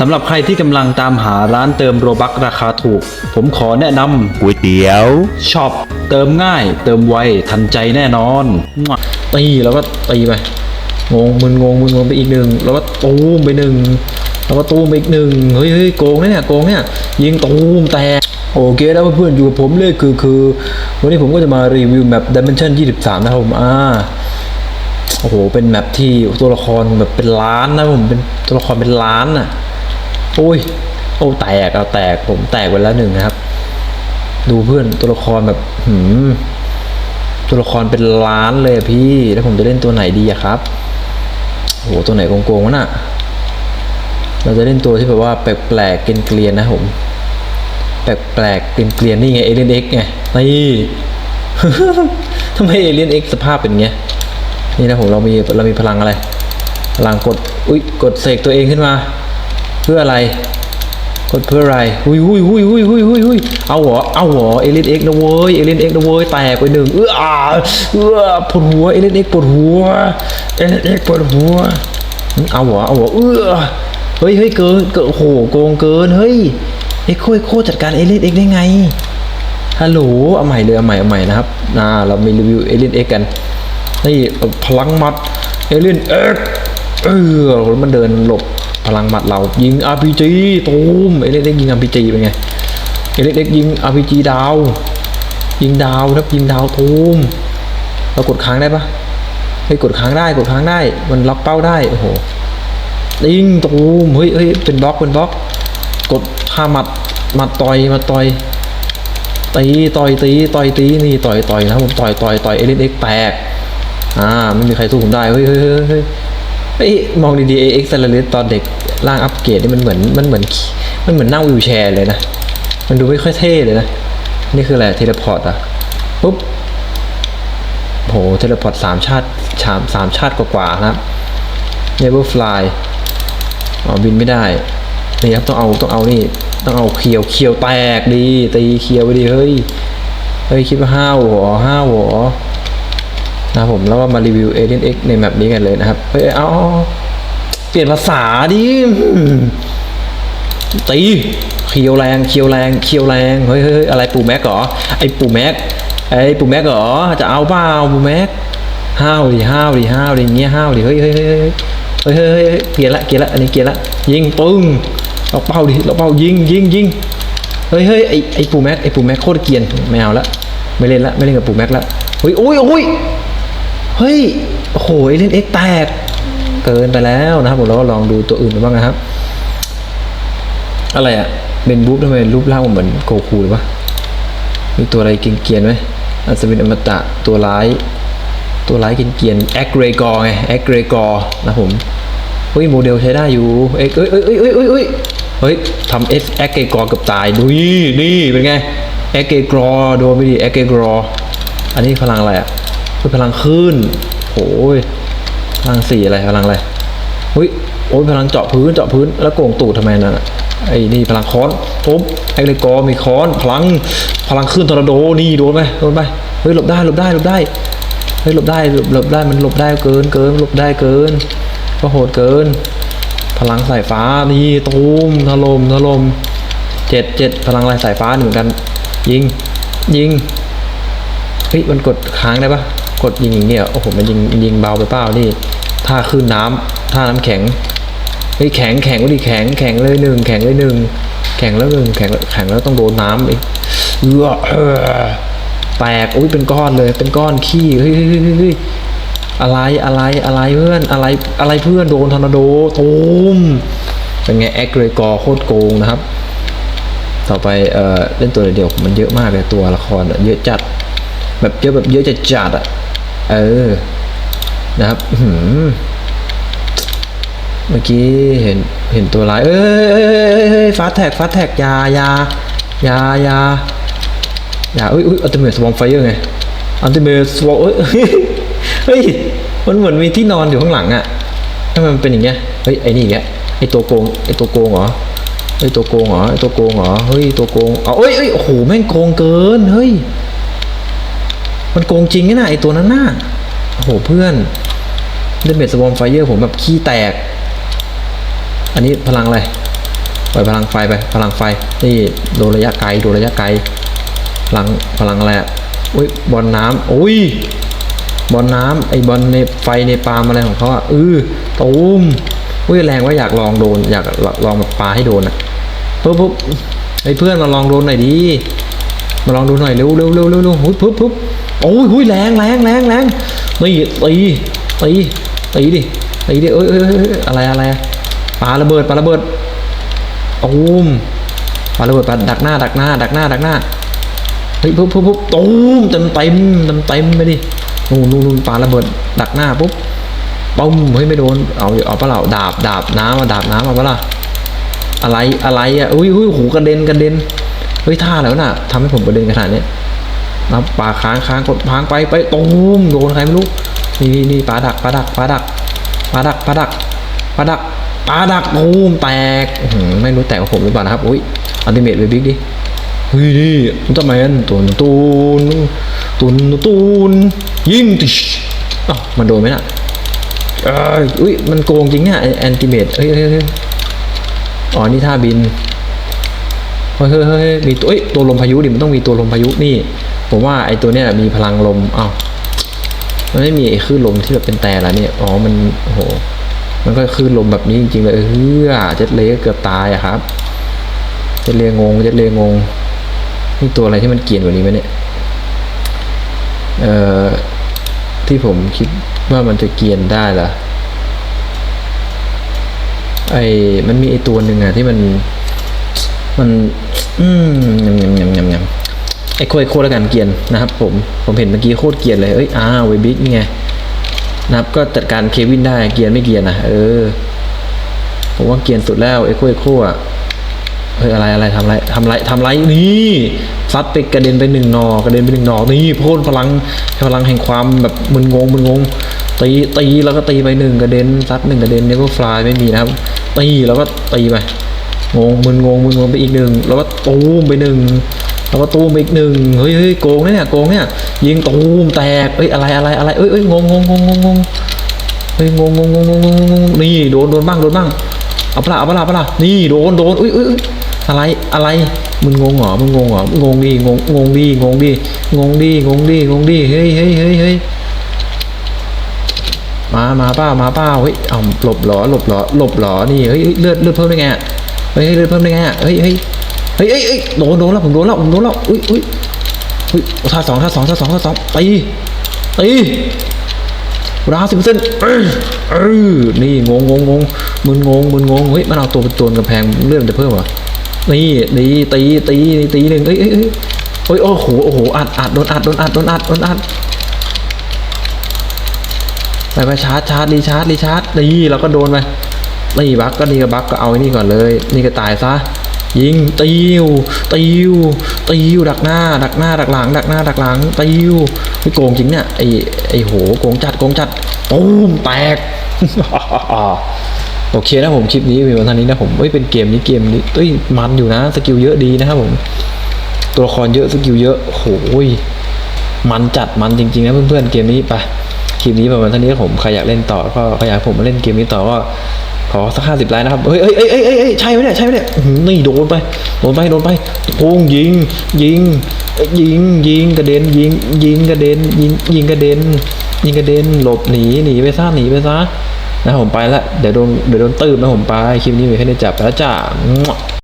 สำหรับใครที่กำลังตามหาร้านเติมโรบักราคาถูก ผมขอแนะนก๋วยเตี๋ยวำช็อปเติมง่าย เติมไวทันใจแน่นอนมั่วตีแล้วก็ตีไปงงมึนงงมึนงงไปอีกหนึ่งแล้วก็ตูมไปหนึ่งแล้วก็ตูมไปอีกหนึ่งเฮ้ยเฮ้ยโกงนะเนี่ยโกงเนี่ยยิงตูมแตกโอเคแล้วเพื่อนๆอยู่กับผมเลยคือคือ วันนี้ผมก็จะมารีวิวแมป Dimension 23 นะครับผมอ่าโอ้โหเป็นแมปที่ตัวละครแบบเป็นล้านนะผมเป็นตัวละครเป็นล้านน่ะ โอ้ย โอ้แตกเอาแตกผมแตกไปแล้วหนึ่งนะครับ ดูเพื่อนตัวละครแบบหืมตัวละครเป็นล้านเลยพี่ แล้วผมจะเล่นตัวไหนดีอะครับโอ้โหตัวไหนโกงๆวะน่ะ เราจะเล่นตัวที่แบบว่าแปลกๆเกลียนๆนะผม แปลกๆเกลียนๆนี่ไงเอเลนเอ็กไงนี่ทำไมเอเลียนเอ็กสภาพเป็นไงนี่นะผมเรามีเรามีพลังอะไร พลังกด อุ้ยกดเสกตัวเองขึ้นมา เพื่ออะไร กดเพื่ออะไรหุยหุยหุยหุยหุยหุยหุยเอาหรอเอาหรอเอเลนเอ็กนะเว้ยเอเลนเอ็กนะเว้ยแตกไปหนึ่งเอออ่าเออปวดหัวเอเลนเอ็กปวดหัวเอเลนเอ็กปวดหัวเอาหรอเอาหรอเออเฮ้ยเฮ้ยเกินเกินโหโกงเกินเฮ้ยเอ็กโคเอ็กโคจัดการเอเลนเอ็กได้ไงฮัลโหลเอาใหม่เลยเอาใหม่เอาใหม่นะครับนะเรามีรีวิวเอเลนเอ็กกันนี่พลังมัดเอเลนเอ็กเออมันเดินหลบ พลังหมัดเรายิง RPG ตูมเอเลนเอ็กยิง RPG เป็นไงเอเลนเอ็กยิง RPG ดาว ยิงดาวครับยิงดาวตูมเรากดค้างได้ปะเฮ้ยกดค้างได้กดค้างได้ มันล็อกเป้าได้โอ้โหยิงตูมเฮ้ยเฮ้ยเป็นบล็อกเป็นบล็อก กดท่าหมัดหมัดต่อยมาต่อยตีต่อยตีต่อยตีนี่ต่อยต่อยนะผมต่อยต่อยต่อยเอเลนเอ็กแตกอ่าไม่มีใครสู้ผมได้เฮ้ยเฮ้ยเฮ้ย เฮ้ยมองดีๆเอ็กซ์เซเลตตอนเด็กร่างอัปเกรดนี่มันเหมือนมันเหมือนมันเหมือนนั่งวิวแชร์เลยนะ มันดูไม่ค่อยเท่เลยนะ นี่คืออะไรเทเลพอร์ตอะปุ๊บโหเทเลพอร์ตสามชาติสามสามชาติกว่าๆนะครับ Never Fly อ๋อบินไม่ได้นี่ครับต้องเอาต้องเอานี่ต้องเอาเคียวเคียวแตกดีตีเคียวไปดีเฮ้ยเฮ้ยคิดว่าห้าวหัวห้าวหัว นะครับผมแล้วก็มารีวิว Alien X ในแมปนี้กันเลยนะครับเฮ้ยเอาเปลี่ยนภาษาดิตีเคียวแรงเคียวแรงเคียวแรงเฮ้ยเฮ้ยอะไรปู่แม็กเหรอไอปู่แม็กไอปู่แม็กเหรอจะเอาเปล่าปู่แม็กห้าวดิห้าวดิห้าวดิเงี้ยห้าวดิเฮ้ยเฮ้ยเฮ้ยเฮ้ยเฮ้ยเกียร์ละเกียร์ละอันนี้เกียร์ละยิงปึ้งเราเป้าดิเราเป้ายิงยิงยิงเฮ้ยเฮ้ยไอไอปู่แม็กไอปู่แม็กโคตรเกียร์ไม่เอาละไม่เล่นละไม่เล่นกับปู่แม็กละเฮ้ยโอ้ยโอ้ย เฮ้ยโอ้โหไอเล่นเอ็กแตกเกินไปแล้วนะครับผมเราก็ลองดูตัวอื่นบ้างนะครับ อะไรอะเบนบูฟทำไมรูปร่างมันเหมือนโกคูเลยวะมีตัวอะไรเกรียนๆไหมอาจจะเป็นอมตะตัวร้าย ตัวร้ายเกรียนๆแอคเรกอร์ไงแอคเรกอร์นะผมเฮ้ยโมเดลใช้ได้อยู่เอ้ยเอ้ยเอ้ยเอ้ยเอ้ยเอ้ยเฮ้ยทำเอสแอคเกกอร์เกับตายดูนี่นี่เป็นไงแอคเกกอร์โดนไม่ดีแอคเกกอร์อันนี้พลังอะไรอะ เป็นพลังคลื่นโอ้ยพลังสี่อะไรพลังอะไรเฮ้ยโอ้ยพลังเจาะพื้นเจาะพื้นแล้วโกงตูดทำไมนั่นอะไอ้นี่พลังค้อนปุ๊บแอคเกกอมีค้อนพลังพลังคลื่นทอร์นาโดนี่โดนไปโดนไปเฮ้ยหลบได้หลบได้หลบได้เฮ้ยหลบได้หลบหลบได้มันหลบได้เกินเกินหลบได้เกินก็โหดเกิน พลังสายฟ้านี่ตูมถล่มถล่มเจ็ดเจ็ดพลังลายสายฟ้าเหมือนกัน ยิงยิงเฮ้ยมันกดค้างได้ปะ กดยิงอย่างเงี้ยโอ้โหมันยิงยิงเบาไปเปล่านี่ท่าขึ้นน้ำท่าน้ำแข็งเฮ้ยแข็งแข็งก็ดีแข็งแข็งเลยหนึ่งแข็งเลยหนึ่งแข็งแล้วหนึ่งแข็งแล้วแข็งแล้วต้องโดนน้ำอีกเออเออแตกอุ้ยเป็นก้อนเลยเป็นก้อนขี้เฮ้ยเฮ้ยเฮ้ยอะไรอะไรอะไรเพื่อนอะไรอะไรเพื่อนโดนทอร์นาโดตูมเป็นไงแอคเรกอโคตรโกงนะครับ ต่อไปเอ่อเล่นตัวเดียวมันเยอะมากเลยตัวละครเยอะจัด แบบเยอะแบบเยอะจัดจัดอะ เออ นะครับหือเมื่อกี้เห็นเห็นตัวร้าย เอ้ยเอ้ยเอ้ยเอ้ยเอ้ยฟาแท็กฟาแท็กยายายายายาเอ้ยอุ้ยอัลติเมทสวอมไฟเออร์ไงอัลติเมทสวอมเอ้ยเฮ้ยมันเหมือนมีที่นอนอยู่ข้างหลังอะทำไมมันเป็นอย่างเงี้ยเฮ้ยไอ้นี่แกไอ้ตัวโกงไอ้ตัวโกงเหรอไอ้ตัวโกงเหรอไอ้ตัวโกงเหรอเฮ้ยตัวโกงเอาเอ้ยเอ้ยโอ้โหแม่งโกงเกินเฮ้ย มันโกงจริงนะไอตัวนั้นน่ะโอ้โหเพื่อนเดเมทสวอมไฟเออร์ผมแบบขี้แตก อันนี้พลังอะไรปล่อยพลังไฟไปพลังไฟนี่โดนระยะไกลโดนระยะไกลพลังพลังอะไรอะอุ้ยบอลน้ำอุ้ยบอลน้ำไอบอลในไฟในปาล์มอะไรของเขาอะเออตูมอุ้ยแรงว่าอยากลองโดนอยากลองแบบปาให้โดนอะปุ๊บปุ๊บไอเพื่อนมาลองโดนหน่อยดิ มาลองดูหน่อยเร็วเร็วเร็วเร็วเร็วปุ๊บปุ๊บโอ้ยหุ้ยแรงแรงแรงแรงนี่ตีตีตีดิตีดิเอ้ยเอ้ยอะไรอะไรปาระเบิดปาระเบิดตูมปาระเบิดปาดักหน้า ดักหน้า ดักหน้าดักหน้าเฮ้ยปุ๊บปุ๊บปุ๊บตูมเต็มเต็มเต็มเต็มไปดินู่นนู่นนู่นปาระเบิดดักหน้าปุ๊บปุ้มเฮ้ยไม่โดนเอาเอาปะเล่าดาบดาบน้ำมาดาบน้ำเอาปะล่ะอะไรอะไรอะอุ้ยอุ้ยหูกระเด็นกระเด็น เฮ้ยท่าแล้วน่ะทำให้ผมกระเด็นขนาดนี้นะปาค้างค้างกดค้างไปไปตูมโดนใครไม่รู้นี่นี่นี่ปาดักปาดักปาดักปาดักปาดักปาดักปาดักตูมแตกไม่รู้แตกกับผมหรือเปล่านะครับอุ้ยอัลติเมทเบบิ๊กดิเฮ้ยนี่อุลตร้าแมนตุนตุนตุนตุนยิงติชอ้าวมันโดนไหมน่ะเอ้ยอุ้ยมันโกงจริงเนี่ยแอนติเมทเฮ้ยเฮ้ยอ๋อนี่ท่าบิน เฮ้ยเฮ้ยเฮ้ยมีตัวเอ้ยตัวลมพายุดิมันต้องมีตัวลมพายุนี่ ผมว่าไอ้ตัวเนี้ยมีพลังลมอ้าวมันไม่มีไอ้คลื่นลมที่แบบเป็นแต่ละเนี่ยอ๋อมันโหมันก็คลื่นลมแบบนี้จริงๆเลยเฮ้ยเจ็ดเลย์เกือบตายอะครับเจ็ดเลงงเจ็ดเลงงนี่ตัวอะไรที่มันเกรียนกว่านี้ไหมเนี่ยเอ่อที่ผมคิดว่ามันจะเกรียนได้ล่ะไอ้มันมีไอ้ตัวหนึ่งอะที่มัน มัน อืมยำยำยำยำยำไอ้โคตรโคตรแล้วกันเกียนนะครับ ผมผมเห็นเมื่อกี้โคตรเกียนเลยเอ้ยอ้าวเวบิกนี่ไงนะครับก็จัดการเควินได้เกียนไม่เกียนนะเออผมว่าเกียนสุดแล้วไอ้โคตรโคอะเฮ้ยอะไรอะไรทำไรทำไรทำไรนี่ซัดไปกระเด็นไปหนึ่งหนอกระเด็นไปหนึ่งหนอนี่พ่นพลังพลังแห่งความแบบมึนงงมึนงงตีตีแล้วก็ตีไปหนึ่งกระเด็นซัดหนึ่งกระเด็นเนเวอร์ฟลายไม่มีนะครับตีแล้วก็ตีไป งงมึนงงมึนงงไปอีกหนึ่งแล้วก็ตูมไปหนึ่งแล้วก็ตูมไปอีกหนึ่งเฮ้ยเฮ้ยโกงเนี่ยโกงเนี่ยยิงตูมแตกเอ้ยอะไรอะไรอะไรเอ้ยเอ้ยงงงงงงงงเฮ้ยงงงงงงงงงนี่โดนโดนบ้างโดนบ้างเอาปะละเอาปะละเอาปะละนี่โดนโดนอุ้ยอุ้ยอุ้ยอะไรอะไรมึงงงเหรอมึงงงเหรองงดิงงงงดิงงดิงงดิงงดิงงดิเฮ้ยเฮ้ยเฮ้ยเฮ้ยมามาป้ามาป้าเฮ้ยเอาหลบหรอหลบหรอหลบหรอนี่เฮ้ยเลือดเลือดเพิ่มได้ไงอะ เฮ้ยเฮ้เลือดเพิ่มได้ไงอะเฮ้ยเฮ้ยเฮ้ยเฮ้ยโดนโดนแล้วผมโดนแล้วผมโดนแล้วอุ้ยอุ้ยอุ้ยท่าสองท่าสองท่าสองท่าสองตีตีร้าสิบเปอร์เซ็นต์เออนี่งงงงงมึนงงมึนงงเฮ้ยมันเอาตัวไปโจนกำแพงเลื่อนจะเพิ่มเหรอนี่ตีตีตีตีหนึ่งเอ้ยเอ้ยเอ้ยเฮ้ยโอ้โหโอ้โหอัดอัดโดนอัดโดนอัดโดนอัดโดนอัดไปไปชาร์จชาร์จรีชาร์จรีชาร์จนี่เราก็โดนไป นี่บักก็นี่ก็บักก็เอาไอ้นี่ก่อนเลย นี่ก็ตายซะยิงติวติวติวดักหน้า ดักหน้าดักหลัง ดักหน้าดักหลังติวไม่โกงจริงเนี่ยไอไอโหโกงจัดโกงจัดตูมแตกโอเคนะผมคลิปนี้มีวันท่านี้นะผมเอ้ยเป็นเกมนี้เกมนี้เอ้ยมันอยู่นะสกิลเยอะดีนะครับผม ตัวละครเยอะสกิลเยอะโหยมันจัดมันจริงๆนะเพื่อนๆเกมนี้ไปคลิปนี้ประมาณเท่านี้ผมใครอยากเล่นต่อก็ใครอยากผมมาเล่นเกมนี้ต่อก็ ขอสักห้าสิบไลน์นะครับเฮ้ยเฮ้ยเฮ้ยเฮ้ยเฮ้ยใช่ไหมเนี่ย ใช่ไหมเนี่ยนี่โดนไป โดนไป โดนไปโป้งยิง ยิง ยิง ยิงกระเด็น ยิง ยิงกระเด็น ยิง ยิงกระเด็น ยิงกระเด็น หลบหนี หนีไปซะ หนีไปซะ นะผมไปละ เดี๋ยวโดน เดี๋ยวโดนตื้มนะผมไป คลิปนี้มีแค่นี้จับแล้วจ้า